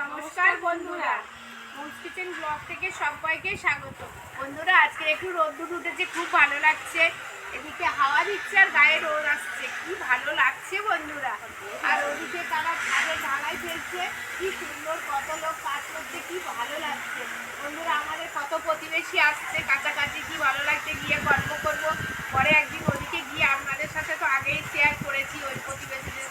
নমস্কার বন্ধুরা। Moons kitchen blog থেকে সবাইকে স্বাগত। বন্ধুরা আজকে একটু রোদ্দুর উঠেছে, খুব ভালো লাগছে। এদিকে হাওয়া দিচ্ছে আর গায়ে রোদ আসছে। কি ভালো লাগছে বন্ধুরা। আর ওদিকে তারা ছাদে ঢালাই ফেলছে। কি সুন্দর কত লোক কাজ করছে, কি ভালো লাগছে। বন্ধুরা, আমাদের কত প্রতিবেশী আসছে কাছাকাছি, কি ভালো লাগছে গিয়ে গল্প করব। পরে একদিন ওদিকে গিয়ে আপনাদের সাথে তো আগেই শেয়ার করেছি ওই প্রতিবেশীদের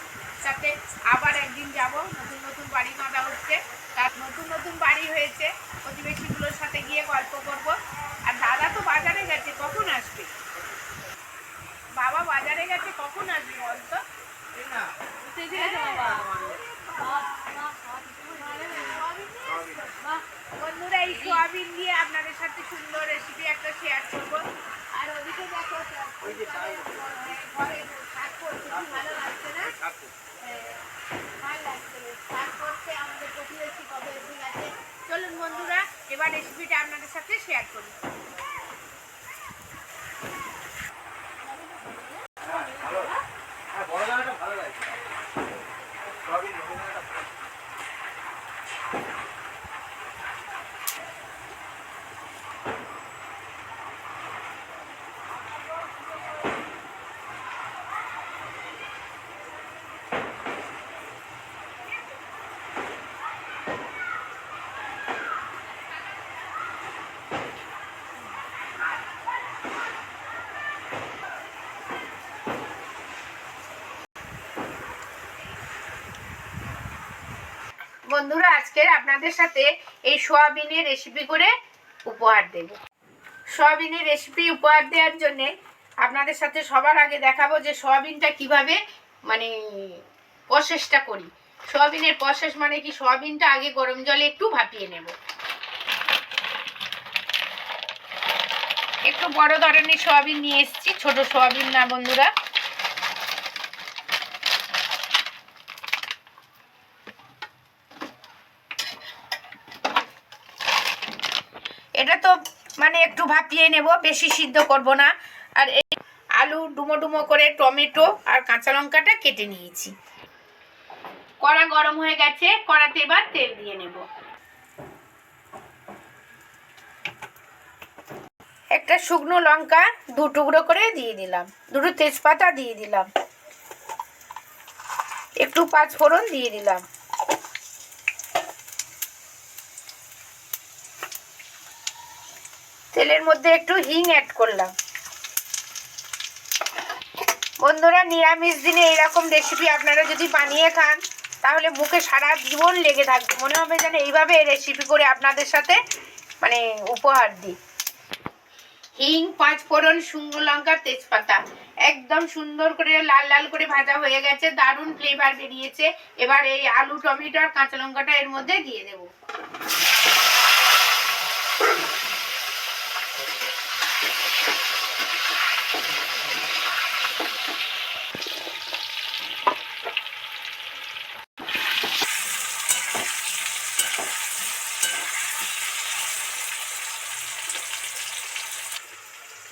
সাথে আবার একদিন যাব নতুন নতুন বাড়ি বাঁধা হচ্ছে। তার নতুন নতুন বাড়ি হয়েছে প্রতিবেশীগুলোর সাথে গিয়ে গল্প করব। আর দাদা তো বাজারে গেছে কখন আসবে? বাবা বাজারে গেছে কখন আসবে বলতো? বন্ধুরা এই সোয়াবিন দিয়ে আপনাদের সাথে সুন্দর রেসিপি একটা শেয়ার করব। আর ওদিকে দেখো চলুন বন্ধুরা এবার রেসিপিটা আপনাদের সাথে শেয়ার করি হ্যাঁ, বড় দানাটা ভালো লাগে সবই বড় দানাটা ভালো। বন্ধুরা আজকে আপনাদের সাথে এই সোয়াবিনের রেসিপি করে উপহার দেব। সোয়াবিনের রেসিপি উপহার দেওয়ার জন্য আপনাদের সাথে সবার আগে দেখাবো যে সোয়াবিনটা কীভাবে মানে প্রসেসটা করি। সোয়াবিনের প্রসেস মানে কি? সোয়াবিনটা আগে গরম জলে একটু ভাপিয়ে নেব। একটু বড় ধরনের সোয়াবিন নিয়ে এসেছি, ছোট সোয়াবিন না বন্ধুরা এটা তো মানে একটু ভাপিয়ে নেব, বেশি সিদ্ধ করব না। আর এই আলু ডুমো ডুমো করে টমেটো আর কাঁচা লঙ্কাটা কেটে নিয়েছি। কড়া গরম হয়ে গেছে, কড়াতে এবার তেল দিয়ে নেব। একটা শুকনো লঙ্কা দু টুকরো করে দিয়ে দিলাম, দুটো তেজপাতা দিয়ে দিলাম। একটু পাঁচ ফোড়ন দিয়ে দিলাম। তেলের মধ্যে একটু হিং অ্যাড করলাম। বন্ধুরা, নিরামিষ দিনে এরকম রেসিপি আপনারা যদি বানিয়ে খান, তাহলে মুখে সারা জীবন লেগে থাকবে। মনে হবে যেন এইভাবে রেসিপি করে আপনাদের সাথে মানে উপহার দিই। হিং পাঁচ ফোড়ন শুকনো লঙ্কা, তেজপাতা। একদম সুন্দর করে লাল লাল করে ভাজা হয়ে গেছে, দারুণ ফ্লেভার বেরিয়েছে। এবার এই আলু, টমেটো আর কাঁচা লঙ্কাটা এর মধ্যে দিয়ে দেবো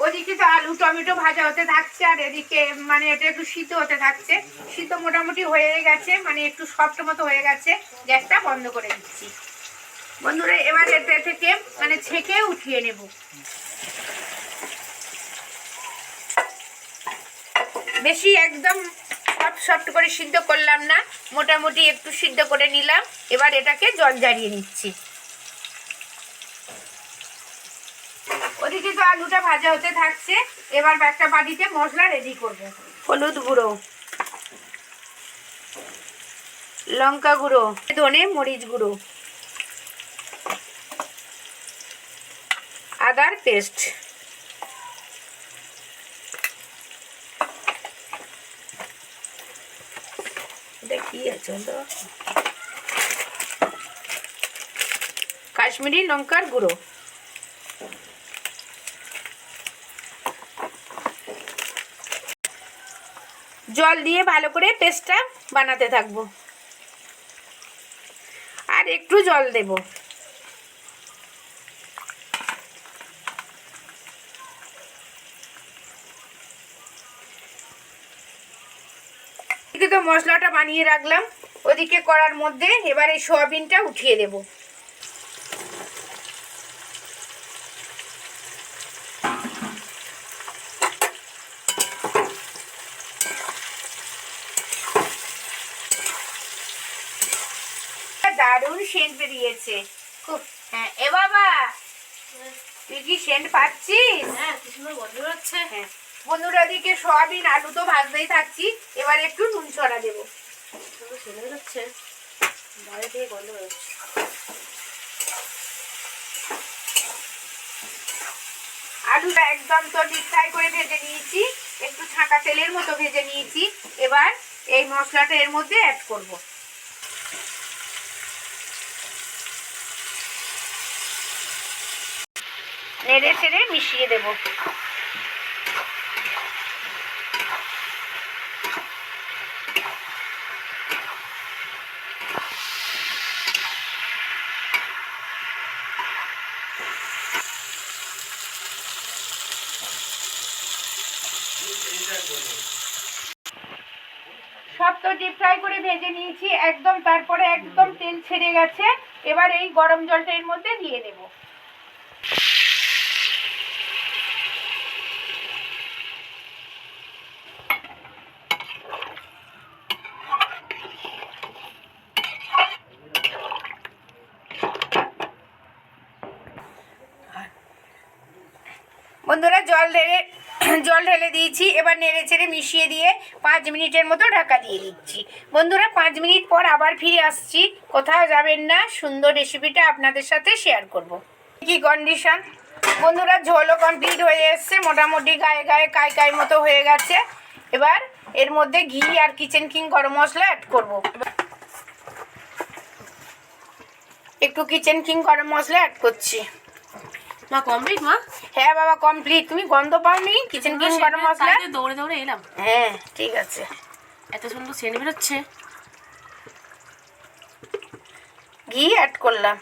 ওদিকে তো আলু টমেটো ভাজা হতে থাকছে, আর এদিকে মানে এটা একটু শীত হতে থাকছে। শীত মোটামুটি হয়ে গেছে মানে একটু সফট মতো হয়ে গেছে। গ্যাসটা বন্ধ করে দিচ্ছি। বন্ধুরা, এবার এতে থেকে মানে ছেঁকে উঠিয়ে নেব। বেশি একদম সফট সফট করে সিদ্ধ করলাম না, মোটামুটি একটু সিদ্ধ করে নিলাম। এবার এটাকে জল ঝারিয়ে নিচ্ছি। ওদিকে তো আলুটা ভাজা হতে থাকছে, এবার একটা বাটিতে মশলা রেডি করব। হলুদ গুঁড়ো, লঙ্কা গুঁড়ো, ধনে মরিচ গুঁড়ো, আদার পেস্ট। দেখি আছে কাশ্মীরি লঙ্কার গুঁড়ো। জল দিয়ে ভালো করে পেস্টটা বানাতে থাকব। আর একটু জল দেব। তো মশলাটা বানিয়ে রাখলাম। ওদিকে করার মধ্যে এবার সোয়াবিনটা উঠিয়ে দেব দারুণ সেন্ট বেরিয়েছে। খুব হ্যাঁ এ বাবা তুই কি সেন্ট পাচ্ছিস? হ্যাঁ কি সুন্দর গন্ধ বেরোচ্ছে। হ্যাঁ বন্ধুরা দিকে সয়াবিন আলু তো ভাজতেই থাকছি। এবার একটু নুন ছড়া দেবো। সুন্দর সেনে বেরোচ্ছে। বাইরে থেকে গন্ধ বেরোচ্ছে। আলুটা একদম তো ফ্রাই করে ভেজে নিয়েছি। একটু ছাঁকা তেলের মতো ভেজে নিয়েছি। এবার এই মশলাটা এর মধ্যে অ্যাড করব। নেড়ে চেড়ে মিশিয়ে দেব। সব তো ফ্রাই করে ভেজে নিয়েছি, একদম, তারপরে একদম তেল ছেড়ে গেছে। এবার এই গরম জলটা এর মধ্যে দিয়ে দেব। বন্ধুরা জল ঢেলে জল ঢেলে দিয়েছি। এবার নেড়ে চেড়ে মিশিয়ে দিয়ে পাঁচ মিনিটের মতো ঢাকা দিয়ে দিচ্ছি। বন্ধুরা, পাঁচ মিনিট পর আবার ফিরে আসছি। কোথাও যাবেন না। সুন্দর রেসিপিটা আপনাদের সাথে শেয়ার করব। কি কন্ডিশন বন্ধুরা, ঝোলও কমপ্লিট হয়ে এসছে। মোটামুটি গায়ে গায়ে কাই কাই মতো হয়ে গেছে। এবার এর মধ্যে ঘি আর কিচেন কিং গরম মশলা অ্যাড করব। একটু কিচেন কিং গরম মশলা অ্যাড করছি। মা কমপ্লিট মা? হ্যাঁ বাবা কমপ্লিট তুমি গন্ধ পাওনি? কিচেন কিং গরম মশলা? দৌড়ে দৌড়ে এলাম। হ্যাঁ ঠিক আছে। এত সুন্দর সেনে বেরোচ্ছে। ঘি অ্যাড করলাম।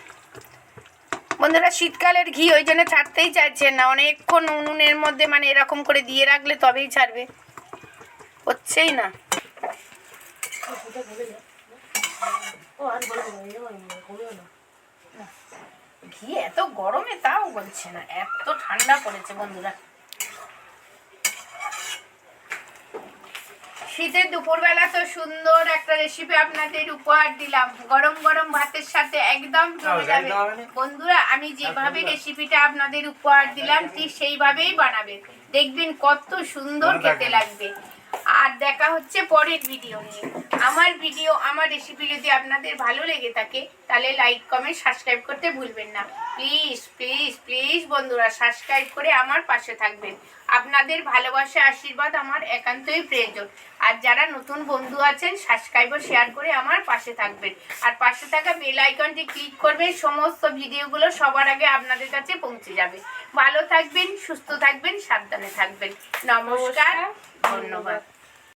বন্ধুরা শীতকালের ঘি ওই জন্য ছাড়তেই চাইছেন না। অনেকক্ষণ উনুনের মধ্যে মানে এরকম করে দিয়ে রাখলে তবেই ছাড়বে। হচ্ছেই না। ও আর বলো না। ঘি এত গরমে তাও বলছে না এত ঠান্ডা পড়েছে বন্ধুরা। শীতের দুপুরবেলা তো সুন্দর একটা রেসিপি আপনাদের উপহার দিলাম। গরম গরম ভাতের সাথে একদম জমে যাবে। একদম হবে না। বন্ধুরা আমি যেভাবে রেসিপিটা আপনাদের উপহার দিলাম ঠিক সেইভাবেই বানাবেন। দেখবেন কত সুন্দর খেতে লাগবে। আর দেখা হচ্ছে পরের ভিডিও নিয়ে। আমার ভিডিও আমার রেসিপি যদি আপনাদের ভালো লেগে থাকে তাহলে লাইক কমেন্ট সাবস্ক্রাইব করতে ভুলবেন না। প্লিজ প্লিজ প্লিজ বন্ধুরা সাবস্ক্রাইব করে আমার পাশে থাকবেন। আপনাদের ভালোবাসা আশীর্বাদ আমার একান্তই প্রয়োজন। আর যারা নতুন বন্ধু আছেন সাবস্ক্রাইব ও শেয়ার করে আমার পাশে থাকবেন। আর পাশে থাকা বেল আইকনটি ক্লিক করবেন সমস্ত ভিডিওগুলো সবার আগে আপনাদের কাছে পৌঁছে যাবে। ভালো থাকবেন সুস্থ থাকবেন সাবধানে থাকবেন। নমস্কার ধন্যবাদ।